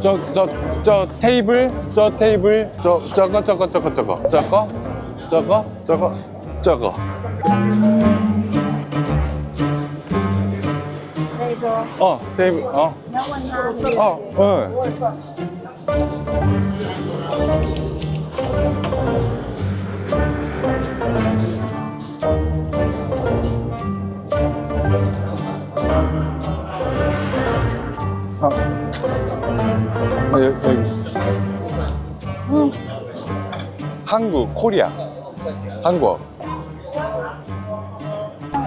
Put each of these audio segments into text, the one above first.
저, 저, 저 테이블, 저 테이블, 저, 저거, 저거, 저거, 저거, 저거, 저거, 저거, 저거. 어, 테이블, 어. 어, 어. 어. 어 응. 아, 아 여기, 여기. 음. 한국, 코리아, 한국.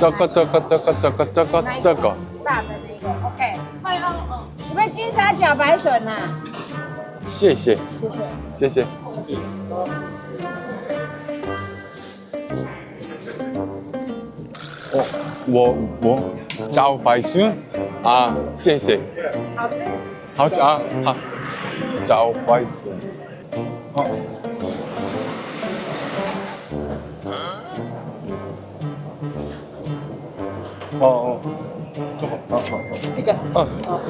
这个这个这个这个这个这个。大的那个 ok 欢迎哦哦你们金沙角白笋呐谢谢。谢谢。谢谢。我我我找白笋？啊谢谢。好吃。好吃啊好。找白笋。好 어, 어. 저거. 어, 어. 그니까. 어. 그러니까. 어.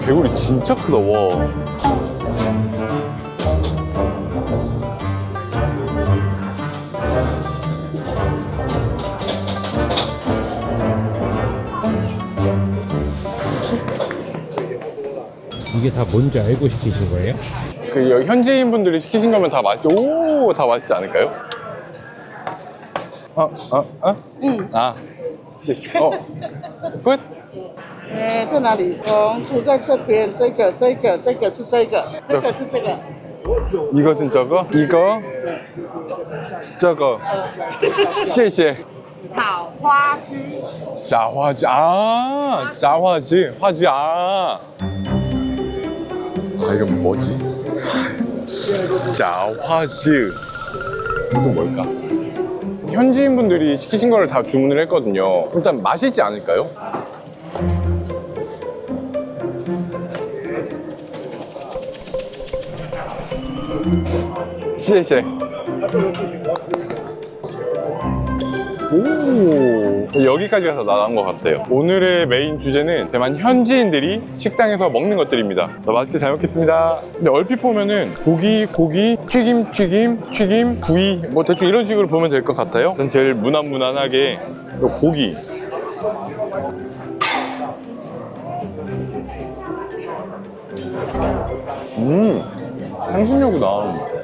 개구리 진짜 크다, 와. 이게 다 뭔지 알고 시키신 거예요? 그 현지인 분들이 시키신 거면 다 맛있, 오, 다 맛있지 않을까요? 어, 어, 어? 응. 아, 谢谢. 어, 끝? 哎，在哪里？哦，涂在这边，这个、这个、这个是这个，这个是这个。 이거든 저거? 이거? 저거. 谢谢.炒花枝， 자화지 아 자화지 화지 아. 아 이건 뭐지? 자화지 이건 뭘까? 현지인 분들이 시키신 거를 다 주문을 했거든요. 일단 맛있지 않을까요? 시에시에. 오. 여기까지 가서 나간 것 같아요. 오늘의 메인 주제는 대만 현지인들이 식당에서 먹는 것들입니다. 자, 맛있게 잘 먹겠습니다. 근데 얼핏 보면은 고기 고기 튀김 튀김 튀김 구이 뭐 대충 이런 식으로 보면 될 것 같아요. 일단 제일 무난무난하게 요 고기. 음 향신료구나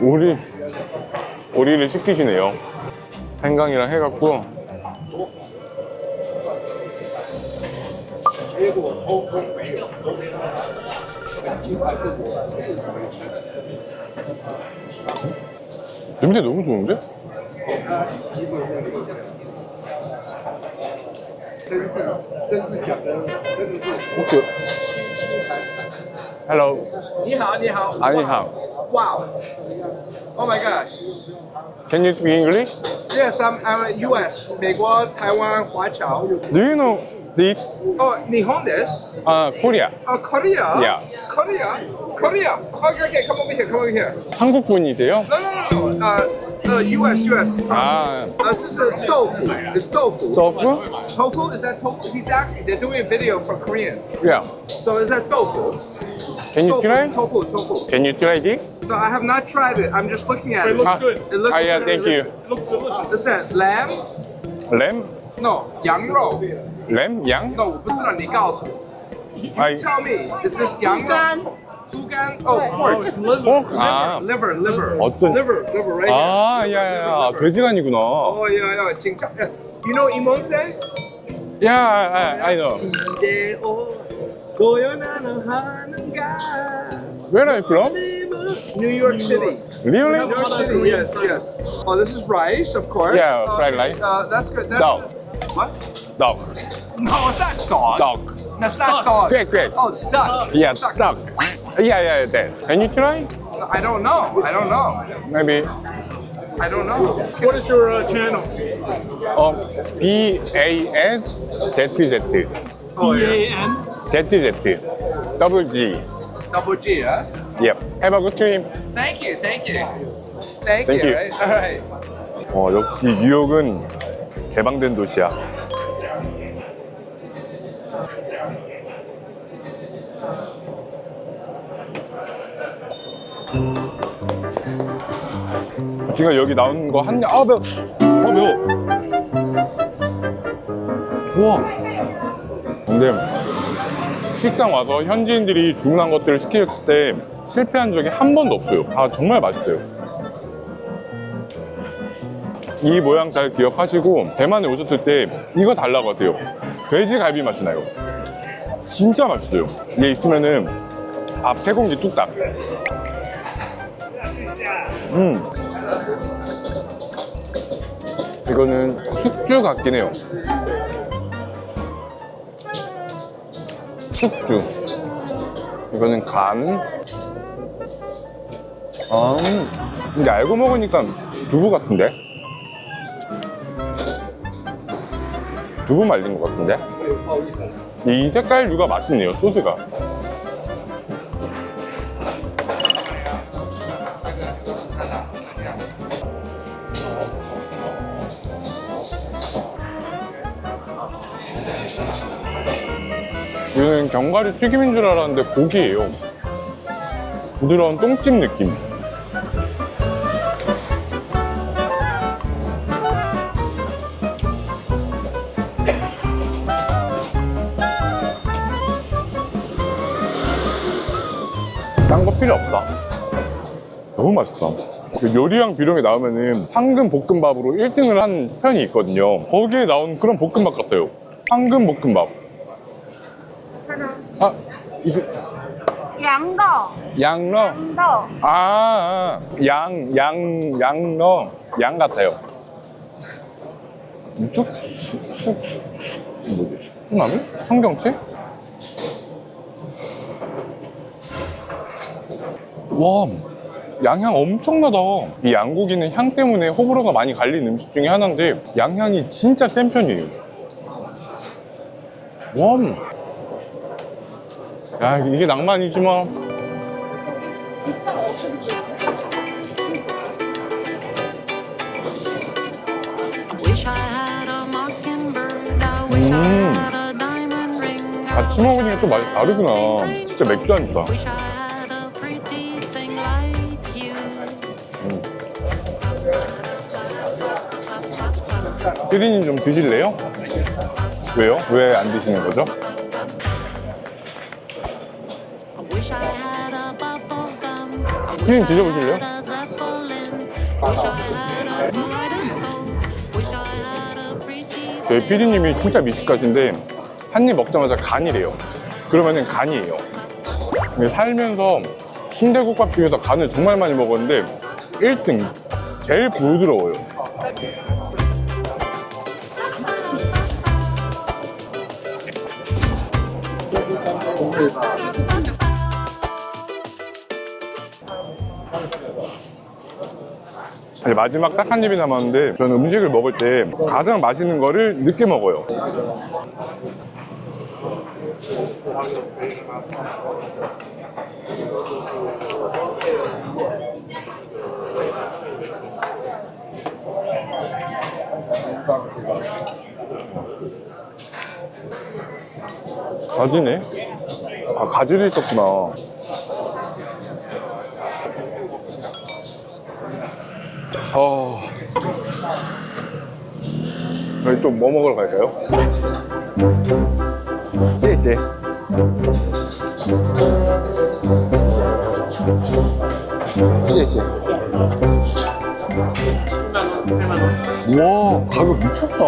오리 오리를 시키시네요. 생강이랑 해갖고 냄새 너무 좋은데? 혹시 Hello 你好，你好。啊你好 Wow. Oh my gosh. Can you speak English? Yes, I'm, I'm US. 美国、台湾、华侨。 Do you know this? 哦，日本です。 아 Korea Oh, Korea. Yeah. Korea. Korea. Okay, okay. Come over here. Come over here. 한국 분이세요? No, no, no, no. Uh, uh, US, US. 아 呃，这是豆腐。It's 豆腐。 sofu? Tofu? Is that tofu? He's asking. They're doing a video for Korean. Yeah. So is that tofu? Can you try? Tofu. Tofu. Can you try this? No, I have not tried it. I'm just looking at it. Ah, It looks ah, yeah, very thank you. delicious. Is that lamb? 램? No, 羊肉。 램? 양? No，我不知道，你告诉我。 아이 Tell me, is this 羊肉？猪肝。Oh, pork. pork? 아, Liver, liver. 어떤- Liver, liver, right here. 아, 야야야, 돼지간이구나. Oh, yeah, yeah. 진짜. yeah. You know 이몬세? 야, I, I know. 이대오 고연하는 하는가. Where are you from? New York City. Really? New York City, yes, yes. Oh, this is rice, of course. Yeah, Uh, fried rice. Uh, that's good. That's Dog. just- what? Dog. No, it's not dog. Dog. That's not dog. Quick, quick. Oh, duck. Yeah, duck. Yeah, yeah, that. Can you try? I don't know. I don't know. Maybe. I don't know. What is your uh, channel? 어, B A N Z Z Oh, yeah. A-N? Z Z Double G. Double G, huh? Yep. Have a good trip. Thank you. Thank you. Thank, Thank you. you. Right? All right. 어, 역시 뉴욕은 개방된 도시야. 지금 여기 나온 거 한, 아, 매워. 아, 매워. 우와. 근데 식당 와서 현지인들이 주문한 것들을 시켰을 때 실패한 적이 한 번도 없어요. 다 정말 맛있어요. 이 모양 잘 기억하시고 대만에 오셨을 때 이거 달라고 하세요. 돼지 갈비 맛이 나요. 진짜 맛있어요. 이게 있으면은 밥 세 공기 뚝딱. 음. 이거는 숙주 같긴 해요 숙주 이거는 간 아, 근데 알고 먹으니까 두부 같은데? 두부 말린 것 같은데? 이 색깔 류가 맛있네요, 소스가. 이거는 견과류 튀김인 줄 알았는데 고기예요. 부드러운 똥집 느낌. 딴 거 필요 없다. 너무 맛있다. 그 요리왕 비룡에 나오면은 황금 볶음밥으로 1등을 한 편이 있거든요. 거기에 나온 그런 볶음밥 같아요. 황금 볶음밥. 이거 양거. 양러. 양거. 아, 양, 양, 양러. 양 같아요. 쑥, 쑥, 쑥, 뭐지? 쑥나무? 청경채? 와, 양향 엄청나다. 이 양고기는 향 때문에 호불호가 많이 갈린 음식 중에 하나인데 양향이 진짜 센 편이에요. 와, 야 이게 낭만이지 뭐. Mm. I 같이 먹으니까 또 맛이 다르구나. 진짜 맥주 you. 피디님 좀 드실래요? 왜요? 왜 안 드시는 거죠? 님 드셔보실래요? pretty 저희 피디님이 진짜 미식가신데 한 입 먹자마자 간이래요. 그러면은 간이에요. 근데 살면서 순대국밥 중에서 간을 정말 많이 먹었는데 1등 제일 부드러워요. 이제 마지막 딱 한 입이 남았는데 저는 음식을 먹을 때 가장 맛있는 거를 늦게 먹어요. 가지네? 아, 가지도 있었구나. 어. 저희 또 뭐 먹으러 갈까요? 씨씨. 씨씨. 와, 가격 미쳤다.